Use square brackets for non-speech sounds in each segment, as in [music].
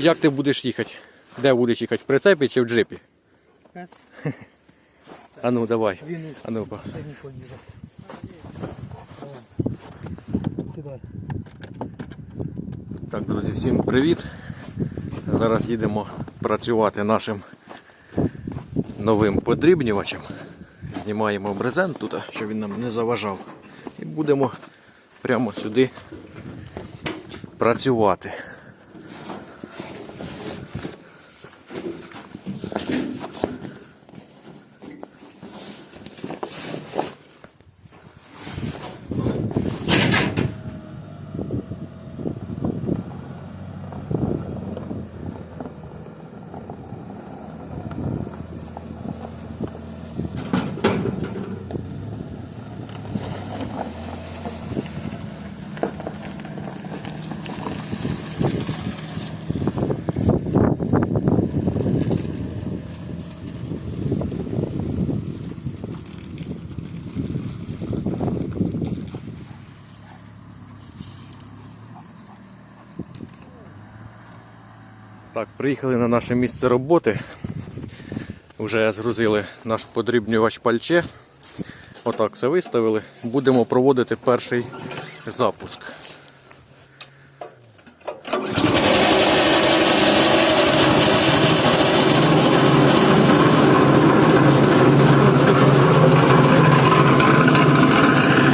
Як ти будеш їхати? Де будеш їхати? В прицепі чи в джипі? [laughs] А ну давай. А ну па. Так, друзі, всім привіт. Зараз їдемо працювати нашим новим подрібнювачем. Знімаємо брезент тут, щоб він нам не заважав. І будемо прямо сюди працювати. Так, приїхали на наше місце роботи. Вже згрузили наш подрібнювач пальче. Отак все виставили. Будемо проводити перший запуск.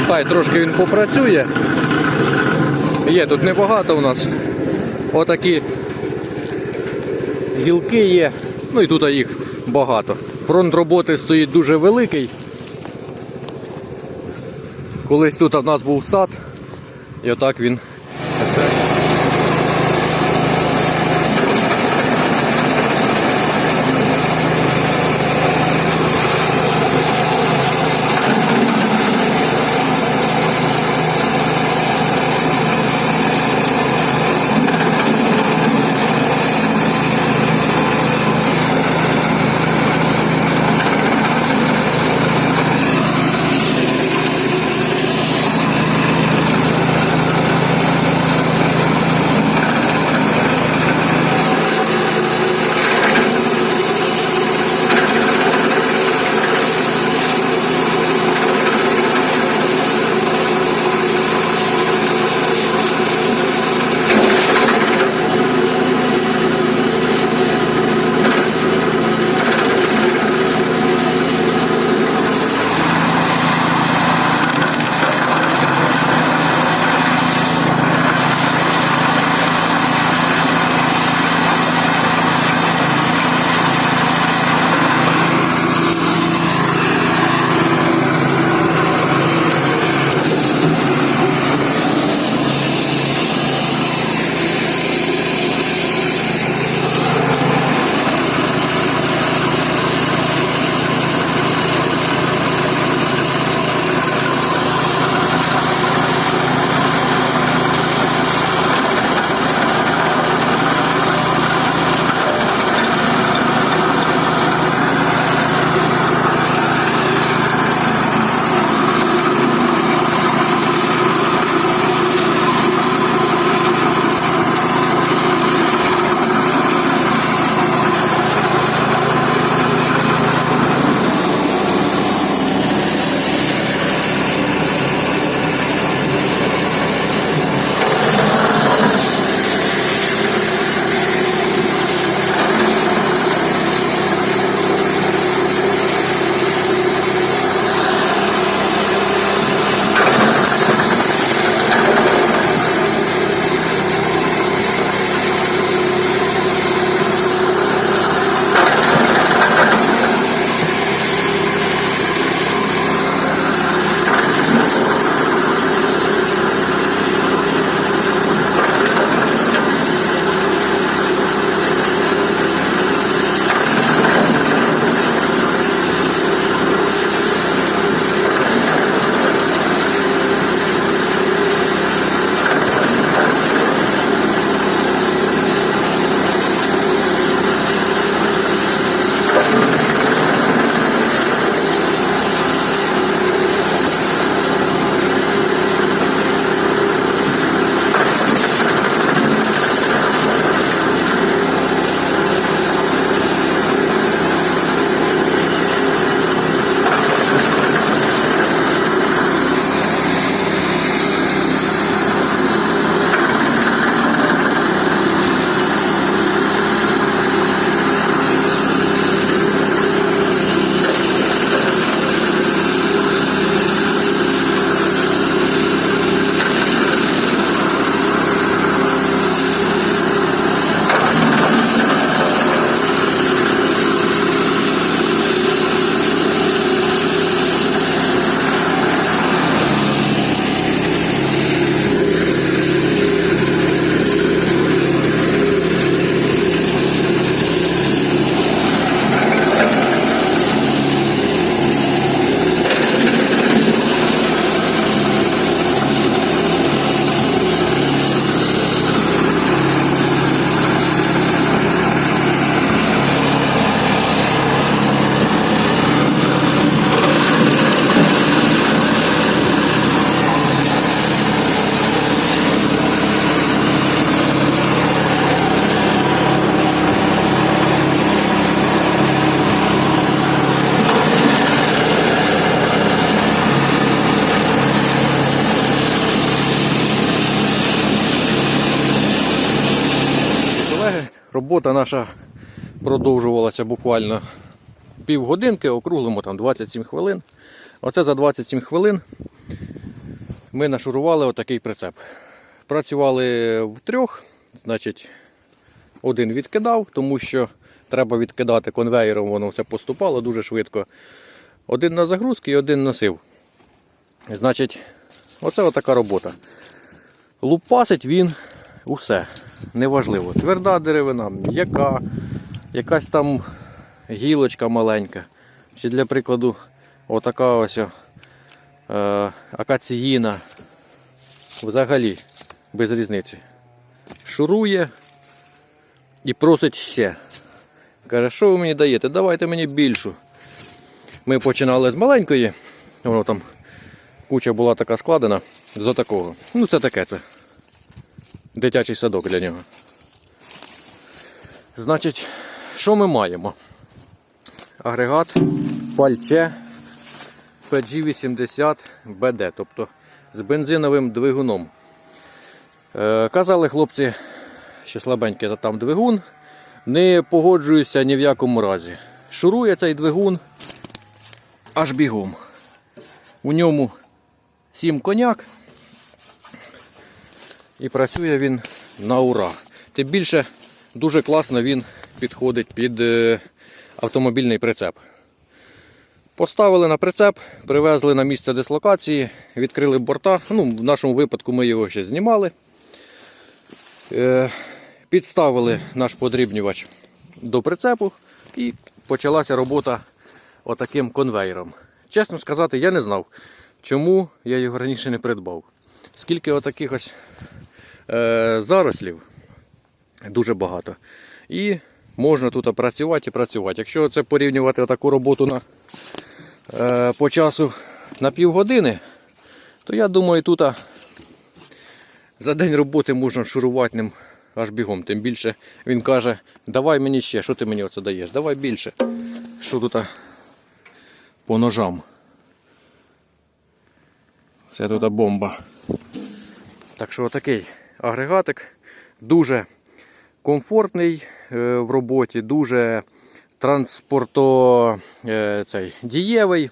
Хай трошки він попрацює. Є тут небагато у нас. Отакі гілки є, ну і тут їх багато. Фронт роботи стоїть дуже великий. Колись тут у нас був сад, і отак він. Робота наша продовжувалася буквально півгодинки, округлимо там 27 хвилин. Оце за 27 хвилин ми нашурували отакий прицеп. Працювали втрьох, значить, один відкидав, тому що треба відкидати конвейером, воно все поступало дуже швидко. Один на загрузки і один носив. Значить, оце отака робота. Лупасить він усе. Неважливо. Тверда деревина, м'яка, якась там гілочка маленька. Чи для прикладу, отака ось е, акаціїна. Взагалі без різниці. Шурує і просить ще. Каже, що ви мені даєте? Давайте мені більшу. Ми починали з маленької, воно там куча була така складена з отакого. Ну це таке це. Дитячий садок для нього. Значить, що ми маємо? Агрегат пальче PG80BD, тобто з бензиновим двигуном. Е, казали хлопці, що слабенький там двигун, не погоджуюся ні в якому разі. Шурує цей двигун аж бігом. У ньому 7 коняк. І працює він на ура. Тим більше дуже класно він підходить під е, автомобільний прицеп. Поставили на прицеп, привезли на місце дислокації, відкрили борта. Ну, в нашому випадку ми його ще знімали. Е, Підставили наш подрібнювач до прицепу і почалася робота отаким конвейером. Чесно сказати, я не знав, чому я його раніше не придбав. Скільки отаких ось е, зарослів, дуже багато. І можна тут працювати і працювати. Якщо це порівнювати таку роботу на, е, по часу на півгодини, то я думаю, тут за день роботи можна шурувати ним аж бігом. Тим більше він каже, давай мені ще, що ти мені оце даєш? Давай більше. Що тут по ножам. Це тут бомба. Так що такий агрегатик дуже комфортний е, в роботі, дуже транспорто е, дієвий.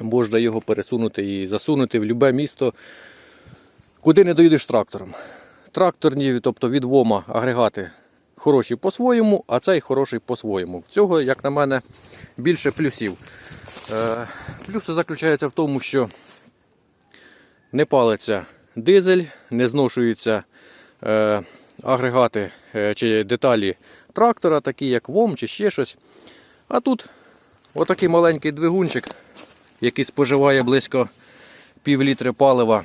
Можна його пересунути і засунути в будь-яке місто, куди не доїдеш трактором. Тракторні, тобто від ВОМа агрегати хороші по-своєму, а цей хороший по-своєму. В цього, як на мене, більше плюсів. Е, Плюси заключаються в тому, що не палиться дизель, не зношуються е, агрегати е, чи деталі трактора, такі як ВОМ чи ще щось. А тут отакий маленький двигунчик, який споживає близько пів літри палива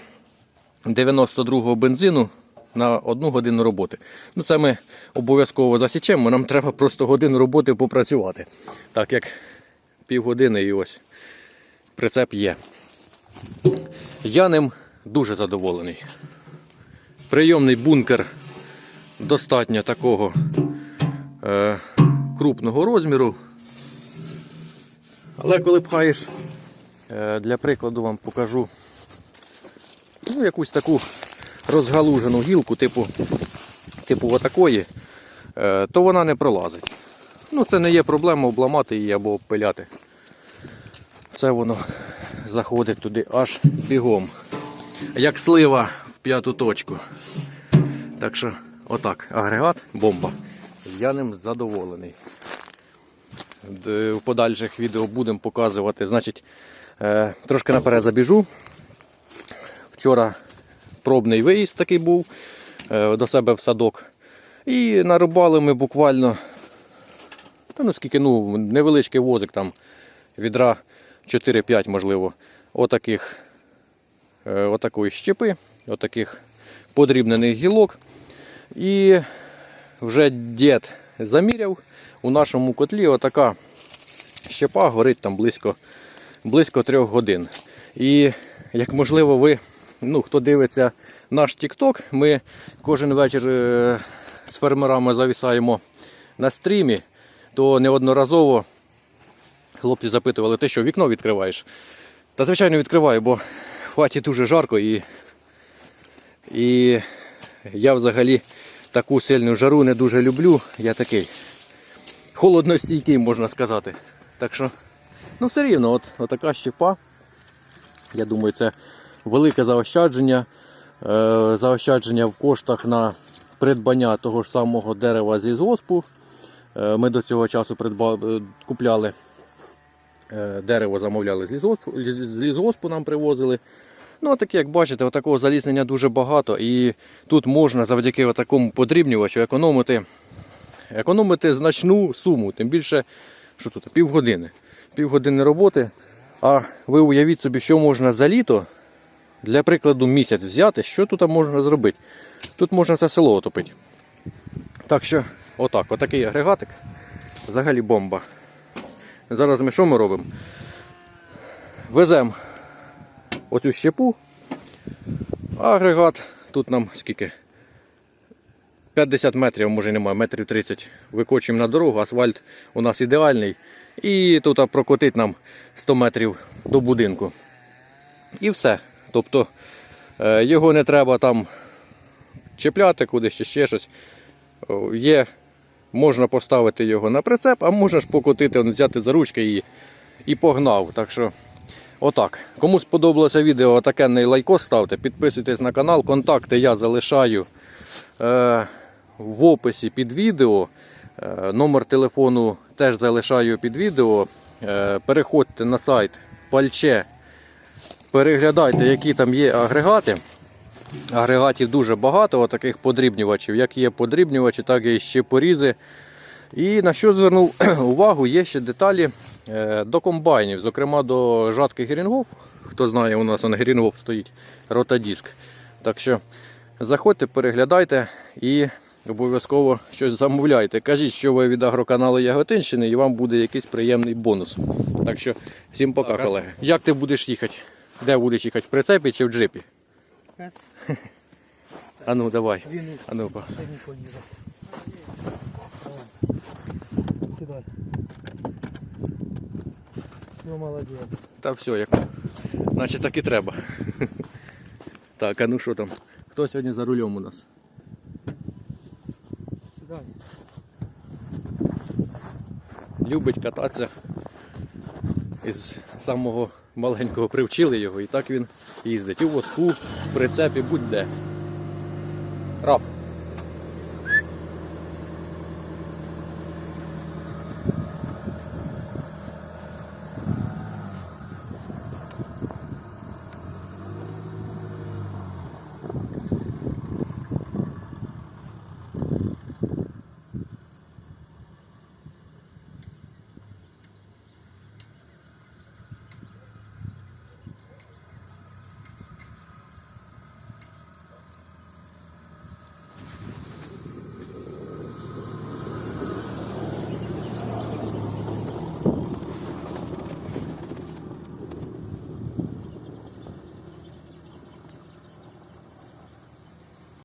92-го бензину на одну годину роботи. Ну Це ми обов'язково засічемо, нам треба просто годину роботи попрацювати. Так як півгодини і ось прицеп є. Я ним дуже задоволений. Прийомний бункер достатньо такого е, крупного розміру. Але коли пхаєш, е, для прикладу вам покажу ну, якусь таку розгалужену гілку, типу, типу отакої, е, то вона не пролазить. Ну, це не є проблема обламати її або обпиляти. Це воно заходить туди аж бігом. Як слива в п'яту точку. Так що, отак, агрегат, бомба. Я ним задоволений. В подальших відео будемо показувати. Значить, е, трошки наперед забіжу. Вчора пробний виїзд такий був е, до себе в садок. І нарубали ми буквально, та ну скільки, ну, невеличкий возик там, відра 4-5, можливо, отаких, отакої щепи, отаких подрібнених гілок. І вже дід заміряв, у нашому котлі отака щепа горить там близько, близько трьох годин. І як можливо ви, ну, хто дивиться наш TikTok, ми кожен вечір е, з фермерами завісаємо на стрімі, то неодноразово хлопці запитували, ти що, вікно відкриваєш? Та звичайно відкриваю, бо хаті дуже жарко і, і я взагалі таку сильну жару не дуже люблю. Я такий холодностійкий, можна сказати. Так що, ну все рівно, от, отака щепа. Я думаю, це велике заощадження. Е, заощадження в коштах на придбання того ж самого дерева з лісгоспу. Е, Ми до цього часу придба... е, купляли е, дерево, замовляли з лісгоспу нам привозили. Ну, от таке, як бачите, отакого залізнення дуже багато. І тут можна завдяки такому подрібнювачу економити, економити значну суму. Тим більше, що тут, півгодини. Півгодини роботи. А ви уявіть собі, що можна за літо, для прикладу, місяць взяти, що тут можна зробити. Тут можна все село отопити. Так що, отак, отакий агрегатик. Взагалі бомба. Зараз ми що ми робимо? Веземо оцю щепу. Агрегат. Тут нам скільки? 50 метрів, може немає, метрів 30. Викочуємо на дорогу, асфальт у нас ідеальний. І тут прокотить нам 100 метрів до будинку. І все. Тобто е, його не треба там чіпляти кудись чи ще щось. Є, можна поставити його на прицеп, а можна ж покотити, взяти за ручки і, і погнав. Так що, отак. Кому сподобалося відео, отакенний лайкос ставте, підписуйтесь на канал. Контакти я залишаю е, в описі під відео. Е, номер телефону теж залишаю під відео. Е, переходьте на сайт Пальче. Переглядайте, які там є агрегати. Агрегатів дуже багато, таких подрібнювачів. Як є подрібнювачі, так і ще порізи. І на що звернув [clears throat] увагу, є ще деталі до комбайнів, зокрема до жатки Герінгов. Хто знає, у нас Герінгов стоїть, ротадиск. Так що заходьте, переглядайте і обов'язково щось замовляйте. Кажіть, що ви від агроканалу Яготинщини і вам буде якийсь приємний бонус. Так що всім пока, колеги. Як ти будеш їхати? Де будеш їхати? В прицепі чи в джипі? [laughs] А ну давай. Він А ну-ка. не поїде. Сідай. Ну, молодець. Та все, як. Значить так і треба. [laughs] Так, а ну що там? Хто сьогодні за рулем у нас? Сідай. Любить кататися. Із самого маленького привчили його і так він їздить. У воску, в прицепі, будь-де. Раф.